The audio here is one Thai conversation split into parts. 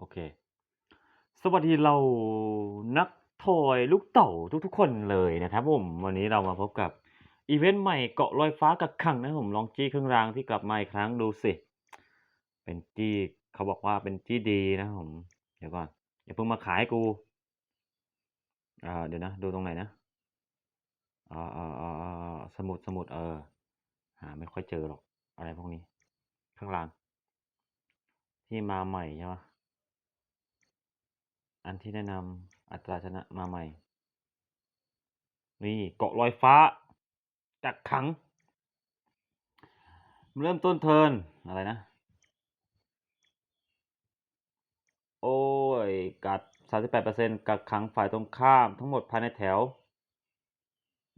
โอเค สวัสดีเรานักทอยลูกเต่าทุกๆ คนเลยนะครับผม วันนี้เรามาพบกับอีเวนต์ใหม่เกาะลอยฟ้ากักขังนะผมลองจี้เครื่องรางที่กลับมาอีกครั้งดูสิ เป็นจี้เขาบอกว่าเป็นจี้ดีนะผม เดี๋ยวก่อนอย่าเพิ่งมาขายให้กูอ่าเดี๋ยวนะ ดูตรงไหนนะอ่าอ่าอ่าสมุดสมุดเออหาไม่ค่อยเจอหรอก อะไรพวกนี้ ข้างล่าง ที่มาใหม่ใช่ไหม อันที่แนะนำอัตราชนะมาใหม่ นี่เกาะลอยฟ้าจากขัง เริ่มต้นเทินอะไรนะ โอ้ย กัด 38%กักขังฝ่ายตรงข้ามทั้งหมดภายในแถว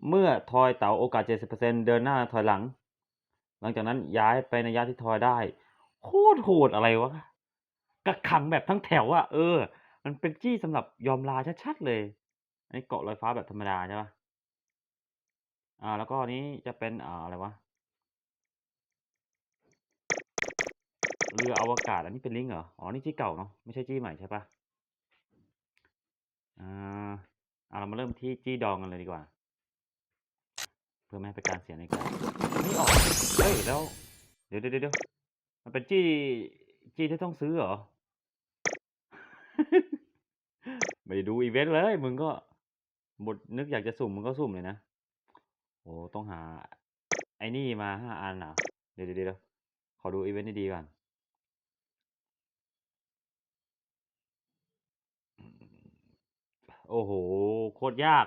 เมื่อทอยเต๋าโอกาส 70%เดินหน้าถอยหลัง หลังจากนั้นย้ายไปในยะที่ทอยได้ โคตรโหดอะไรวะกักขังแบบทั้งแถวอะเออ มันเป็นจี้สำหรับยอมลาชัดๆเลย อันนี้เกาะลอยฟ้าแบบธรรมดาใช่ปะอ่า แล้วก็อันนี้จะเป็นอ่าอะไรวะ เรืออวกาศ อันนี้เป็นลิงเหรอ อ๋อ นี่จี้เก่าเนาะ ไม่ใช่จี้ใหม่ใช่ปะอ่าอ่าเรามาเริ่มที่จี้ดองกันเลยดีกว่า เพื่อไม่ให้เป็นการเสียในการนี่ออก เฮ้ย แล้ว เดี๋ยวเดี๋ยวเดี๋ยวมันเป็นจี้จี้ที่ต้องซื้อเหรอ ไม่ได้ดูอีเวนต์เลย มึงก็หมดนึกอยากจะสุ่มมึงก็สุ่มเลยนะ โอ้ต้องหา ไอ้นี่มาห้าอันเหรอเดี๋ยวเดี๋ยวเดี๋ยวขอดูอีเวนต์ดีๆก่อนโอ้โห โคตรยาก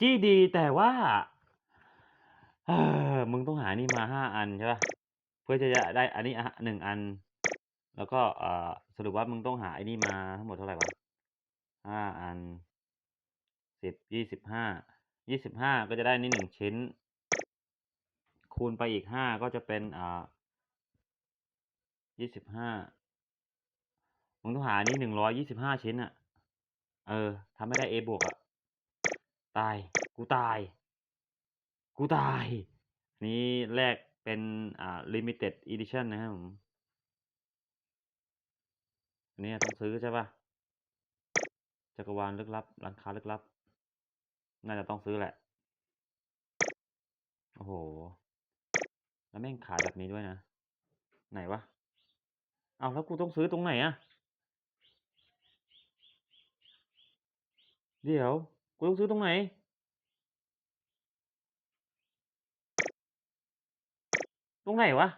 จี้ดีแต่ว่าเออมึงต้องหานี่มาห้าอันใช่ปะเพื่อจะได้อันนี้อะหนึ่งอัน แล้วก็สรุปว่ามึงต้องหาไอ้นี่มาทั้งหมดเท่าไหร่วะห้าอันสิบยี่สิบห้ายี่สิบห้าก็จะได้นี่หนึ่งชิ้น คูณไปอีกห้าก็จะเป็นอ่ายี่สิบห้ามึงต้องหานี่หนึ่งร้อยยี่สิบห้าชิ้นอะเออทำไม่ได้ A บวกอะตาย กูตาย กูตาย นี่แรกเป็นอ่า limited edition นะครับผม อันนี้ต้องซื้อใช่ปะจักรวาลลึกลับร้านค้าลึกลับ น่าจะต้องซื้อแหละ โอ้โห แล้วแม่งขายแบบนี้ด้วยนะ ไหนวะ เอาแล้วกูต้องซื้อตรงไหนอะเดี๋ยว กูต้องซื้อตรงไหน ตรงไหนวะ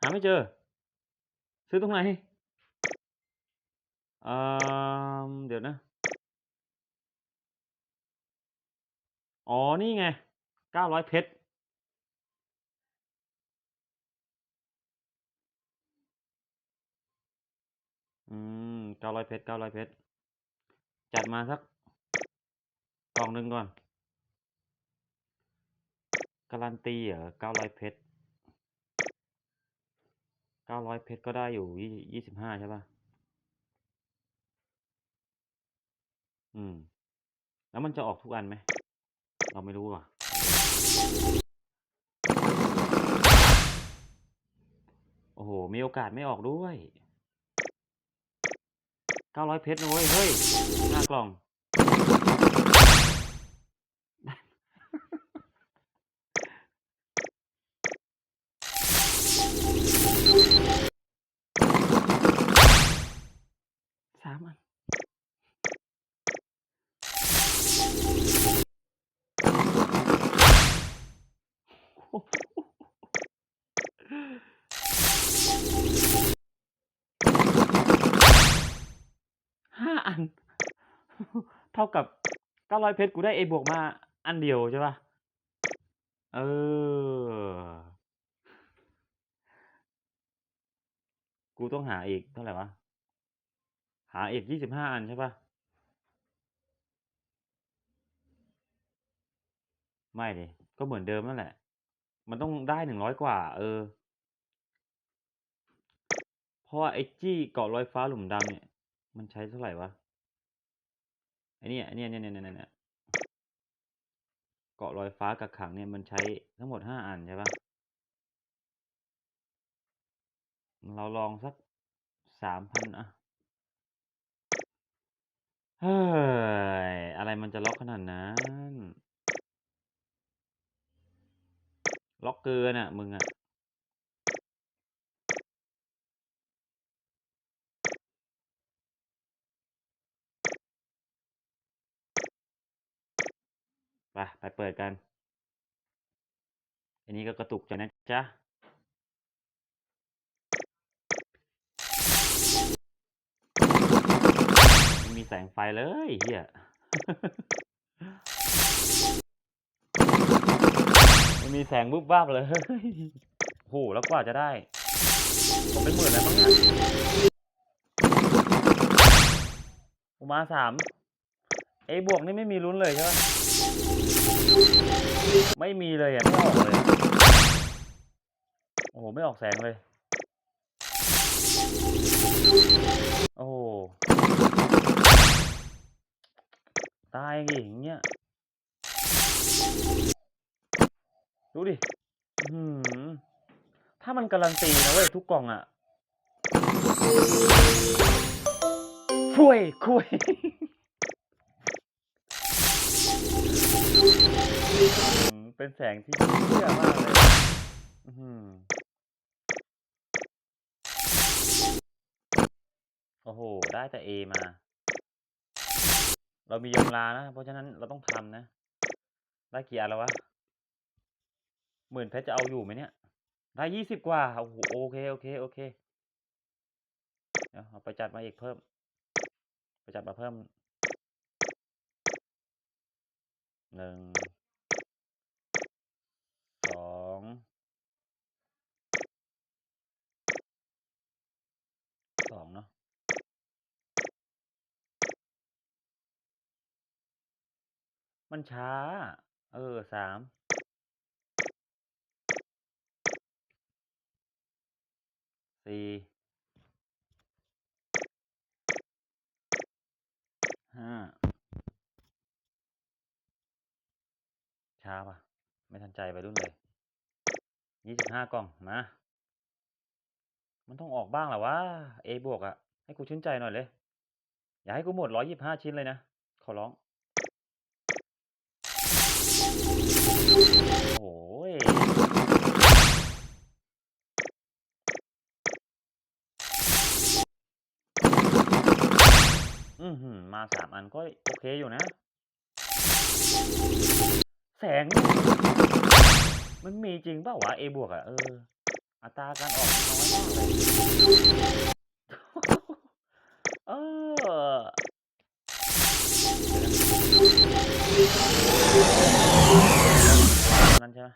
หาไม่เจอ ซื้อตรงไหน อ่อเดี๋ยวนะ อ๋อ นี่ไงเก้าร้อยเพชร อืมเก้าร้อยเพชรเก้าร้อยเพชร จัดมาสักกล่องหนึ่งก่อน การันตีเหรอเก้าร้อยเพชรเก้าร้อยเพชรก็ได้อยู่ยี่สิบห้าใช่ป่ะ อืม แล้วมันจะออกทุกอันไหม เราไม่รู้ว่ะ โอ้โห มีโอกาสไม่ออกด้วย เก้าร้อยเพชรนะเว้ย เฮ้ยห้ากล่อง ร้อยเพชรกูได้เอบวกมาอันเดียวใช่ป่ะเออ กูต้องหาอีกเท่าไหร่วะ หาอีกยี่สิบห้าอันใช่ป่ะไม่ดิ ก็เหมือนเดิมนั่นแหละ มันต้องได้หนึ่งร้อยกว่า เออ เพราะว่าไอ้จี้เกาะลอยฟ้าหลุมดำเนี่ย มันใช้เท่าไหร่วะ ไอเนี่ยไอเนี่ยเนี่ยเนี่ยเนี่ยเนี่ยเกาะลอยฟ้ากักขังเนี่ยมันใช้ทั้งหมดห้าอันใช่ปะเราลองสัก3,000อะเฮ้ย อะไรมันจะล็อกขนาดนั้น ล็อกเกินอะมึงอะ ไปไปเปิดกัน อันนี้ก็กระตุกจังนะจ๊ะม่มีแสงไฟเลยเหี้ยไม่มีแสงวูบวาบเลยโอ้โฮแล้วกว่าจะได้ตกเป็นหมื่นแล้วมั้งเนี่ยกูมา3 A บวกนี่ไม่มีลุ้นเลยใช่เปล่า? ไม่มีเลยอะไม่ออกเลย โอ้โฮไม่ออกแสงเลย โอ้โตายอย่างเงี้ย ดูดิอื้อฮือถ้ามันการันตีนะเว้ย ทุกกล่องอะถ้วยถ้วย เป็นแสงที่เหี้ยมากเลยอือฮือโอ้โฮได้แต่ A มา เรามียำรานะ เพราะฉะนั้นเราต้องทำนะ ได้กี่อันแล้ววะ?10,000เพชรจะเอาอยู่ไหมเนี่ย?ได้20กว่า โอ้โฮโอเคๆๆเดี๋ยวเอาไปจัดมาอีกเพิ่ม ไปจัดมาเพิ่ม1 2 2 เนาะ มันช้า เออ3 4 5ช้าว่ะไม่ทันใจวัยรุ่นเลย25กล่องมา มันต้องออกบ้างแหละวะ A บวกอะให้กูชื่นใจหน่อยเร็วอย่าให้กูหมด125ชิ้นเลยนะ ขอร้อง อื้อฮือมา3อันก็โอเคอยู่นะ แสงมันมีจริงเปล่าวะ A บวกอะเออ อัตราการออกมันน้อยมากเลยเออเดี๋ยวนะนั้นใช่ไหม?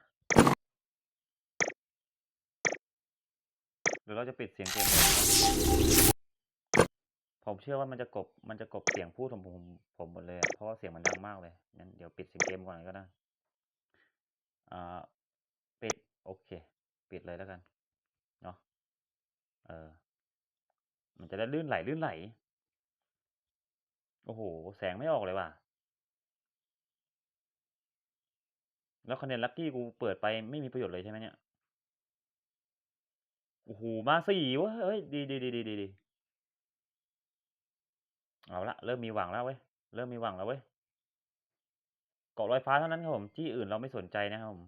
หรือเราจะปิดเสียงเกมเลย? ผมเชื่อว่ามันจะกบมันจะกบเสียงพูดของผมผมหมดเลยเพราะว่าเสียงมันดังมากเลยงั้นเดี๋ยวปิดเสียงเกมก่อนก็ได้อ่าปิดโอเค ปิดเลยแล้วกันเนาะเออ มันจะได้ลื่นไหลๆโอ้โฮแสงไม่ออกเลยว่ะแล้วคะแนนลักกี้กูเปิดไปไม่มีประโยชน์เลยใช่ไหมเนี่ย?โอ้โฮมา4เว้ยเฮ้ย ดีๆๆๆๆ เอาล้วเริ่มมีหวังแล้วเว้ยเริ่มมีหวังแล้วเว้ยเกาะลอยฟ้าเท่านั้นครับผมที่อื่นเราไม่สนใจนะครับผม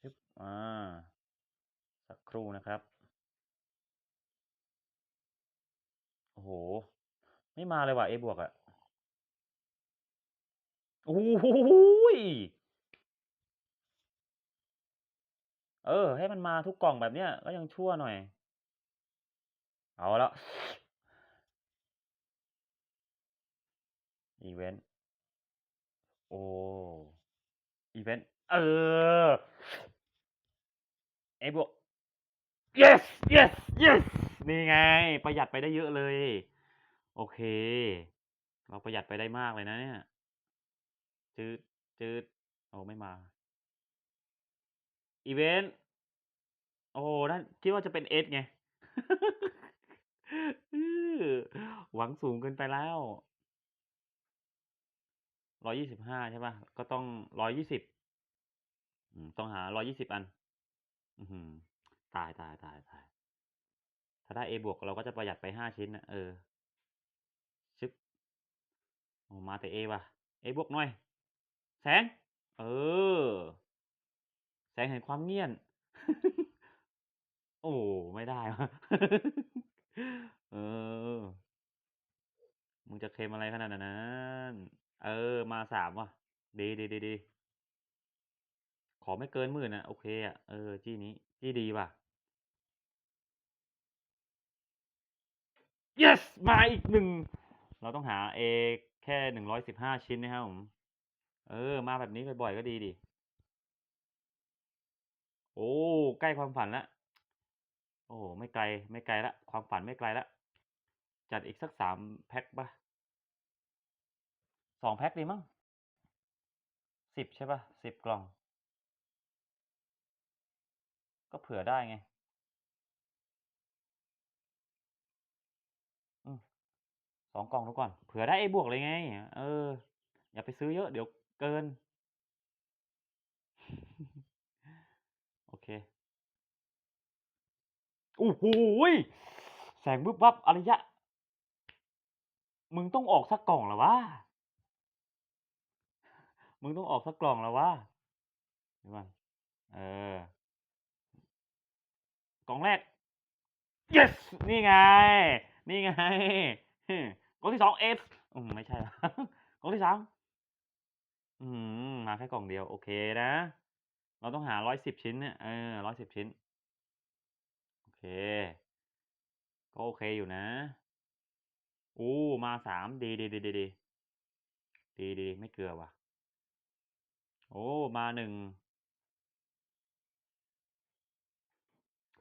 ฮึบอาสักครู่นะครับโอ้โฮไม่มาเลยว่ะ A บวกอะโอ้โฮเออ ให้มันมาทุกกล่องแบบเนี้ยก็ยังชั่วหน่อย เอาแล้วอิเวนต์โอ้อิเวนต์เออ A บวก yes yes yes นี่ไง ประหยัดไปได้เยอะเลย โอเค เราประหยัดไปได้มากเลยนะเนี่ยจืดจืดโอ้ไม่มาอิเวนต์โอ้นั่นคิดว่าจะเป็น S ไง หวังสูงเกินไปแล้ว125ใช่ปล่าก็ต้อง120อืมต้องหา120อันอื้อฮือตายๆๆๆถ้าได้ A บวกเราก็จะประหยัดไป5ชิ้นนะเออ ชึบโอ้มาแต่ A ว่ะ A บวกหน่อย แสง เออ แสงแห่งความเงียบโอ้ ไม่ได้ เออ มึงจะเคลมอะไรขนาดนั้น เออ มา3ว่ะ ดีๆๆๆขอไม่เกิน10,000อะโอเคอะเออ จี้นี้ จี้ดีว่ะ Yes มาอีก1เราต้องหา A แค่115ชิ้นนะครับผม เออ มาแบบนี้บ่อยๆก็ดีดิ โอ้ ใกล้ความฝันแล้ว โอ้ไม่ไกลไม่ไกลล้วความฝันไม่ไกลล้วจัดอีกสัก3แพ็กเปล่า?2แพ็กดีมั้ง10ใช่ปล่า?10กล่อง ก็เผื่อได้ไงอืม2กล่องดูก่อน เผื่อได้ A บวกเลยไง เออ อย่าไปซื้อเยอะเดี๋ยวเกิน โอเค โอ้โฮ!แสงวึบวับอารยะ มึงต้องออกสักกล่องแล้ววะ มึงต้องออกสักกล่องแล้ววะเดี๋ยวก่อนเออกล่องแรก Yes นี่ไง นี่ไงกล่องที่2 S อืมไม่ใช่กล่องที่3อื้อฮือมาแค่กล่องเดียว โอเคนะ เราต้องหา110ชิ้นเนี่ยเออ110ชิ้น เค ก็โอเคอยู่นะโอ้มา3ดีๆๆๆดีๆไม่เกลือว่ะ โอ้ มา1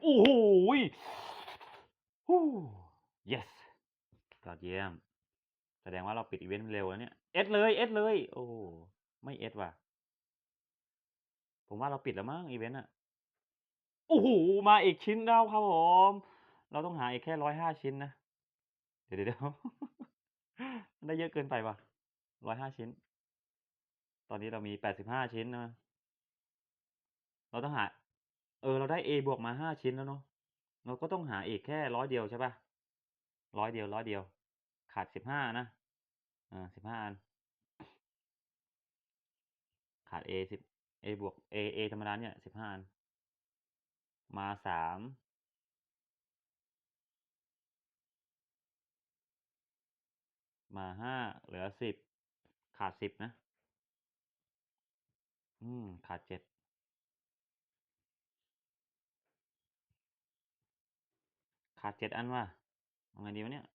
โอ้โฮ!ฮู้ Yes ยอดเยี่ยม แสดงว่าเราปิดอิเวนต์เร็วนะเนี่ย S เลย S เลย โอ้ ไม่ S ว่ะ ผมว่าเราปิดแล้วมั้งอิเวนต์อะ โอ้โฮ!มาอีกชิ้นแล้วครับผม เราต้องหาอีกแค่105ชิ้นนะเดี๋ยวๆๆได้เยอะเกินไปว่ะ105ชิ้น ตอนนี้เรามี85ชิ้นนะ เราต้องหา เออ เราได้ A บวกมา5ชิ้นแล้วเนาะ เราก็ต้องหาอีกแค่100เดียวใช่ปล่า?100เดียว100เดียว ขาด15นะ อ่า15อัน ขาด A 10 A บวก A A ธรรมดาเนี่ย15อัน มา3มมา5เหลือ10ขาด10นะ อืม ขาด7ขาด7อันว่ะเอาไงดีวะเนี่ย?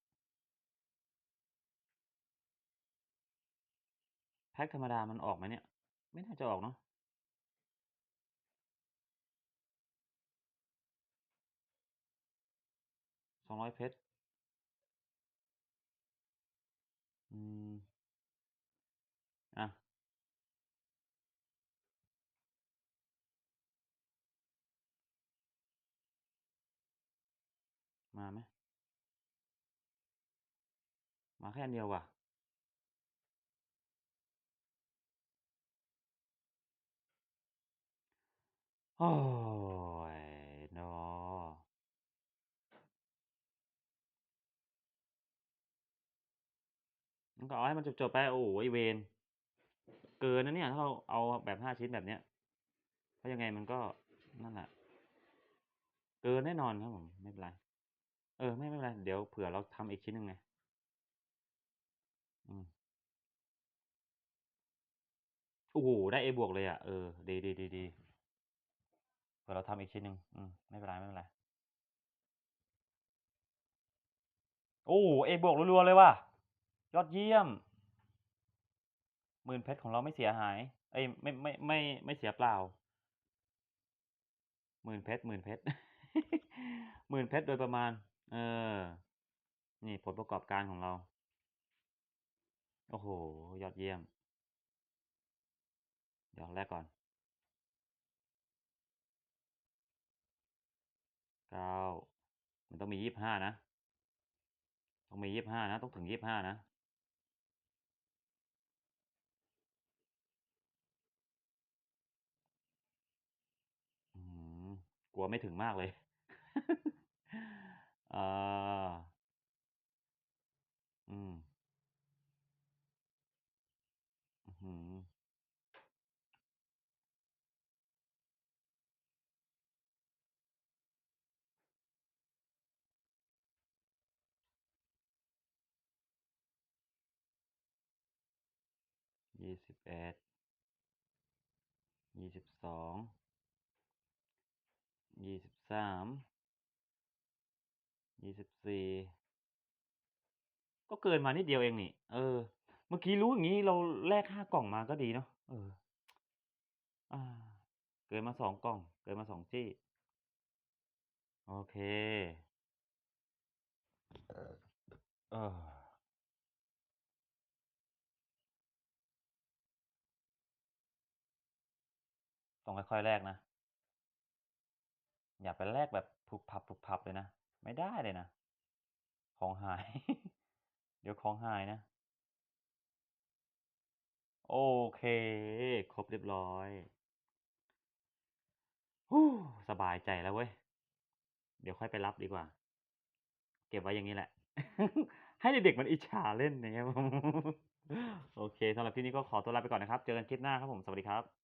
แพ็กธรรมดามันออกไหมเนี่ย?ไม่น่าจะออกเนาะ 200เพชร อืม อะ มาไหม?มาแค่อันเดียวว่ะโอ๊ย เนาะ มึงก็เอาให้มันจบๆไปโอ้โฮไอ้เวรเกินนะเนี่ยถ้าเราเอาแบบ5ชิ้นแบบเนี้ยเพราะยังไงมันก็นั่นแหละเกินแน่นอนครับผมไม่เป็นไร เออ ไม่ไม่เป็นไรเดี๋ยวเผื่อเราทำอีกชิ้นหนึ่งไงอืมโอ้โฮได้ A บวกเลยอะเออดีๆๆๆเผื่อเราทำอีกชิ้นหนึ่งอืมไม่เป็นไรๆโอ้ A บวกรัวๆเลยว่ะ ยอดเยี่ยม10,000เพชรของเราไม่เสียหาย เอ๊ยไม่ไม่ไม่ไม่เสียเปล่า10,000เพชร10,000เพชร10,000เพชรโดยประมาณ เออ นี่ผลประกอบการของเรา โอ้โฮยอดเยี่ยม เดี๋ยวแลกก่อน9มันต้องมี25นะ ต้องมี25นะ ต้องถึง25นะอื้อฮือ กลัวไม่ถึงมากเลยอ่อืม อือหืยี่สิบเอ็ด ยี่สิบสอง 21 22 23 24ก็เกินมานิดเดียวเองนี่ เออ เมื่อกี้รู้อย่างงี้เราแลก5กล่องมาก็ดีเนาะ เอออาเกินมา2กล่อง เกินมา2จี้ โอเค เออต้องค่อยๆแลกนะ อย่าไปแลกแบบผุบพับเลยนะ ไม่ได้เลยนะ ของหาย เดี๋ยวของหายนะ โอเค ครบเรียบร้อยสบายใจแล้วเว้ย เดี๋ยวค่อยไปรับดีกว่า เก็บไว้อย่างงี้แหละ ให้เด็กๆมันอิจฉาเล่นอย่างเงี้ยโอเคสำหรับคลิปนี้ก็ขอตัวลาไปก่อนนะครับ เจอกันคลิปหน้าครับผม สวัสดีครับ